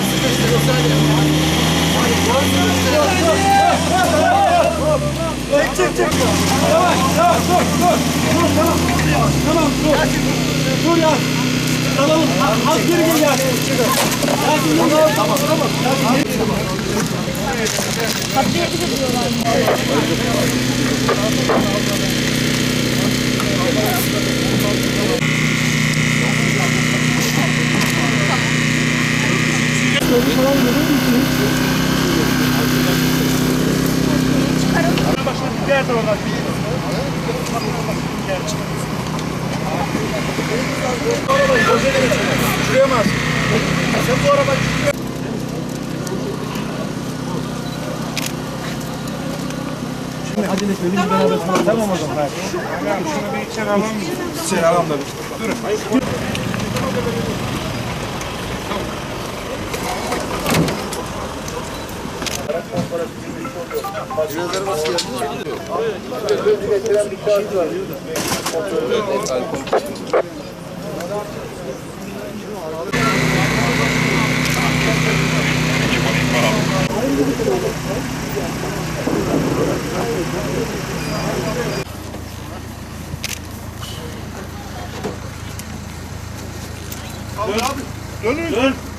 Yol sıkıştırıyor sadece. Yol sıkıştırıyor. Çek çek çek. Yavaş yavaş dur dur. Dur tamam. Tamam dur. Dur ya. Dalalım. Az geri gel ya. Yasin dur. Tamam tamam. Yasin geri. Kapıya gidiyorlar. Gel. Diğer tarafa. Şuraya Sen bu araba Hadi ne söyleyeyim beraber Tamam o zaman. Şunu bir içeri alalım. İçeri alalım da bir. Durun. Dön.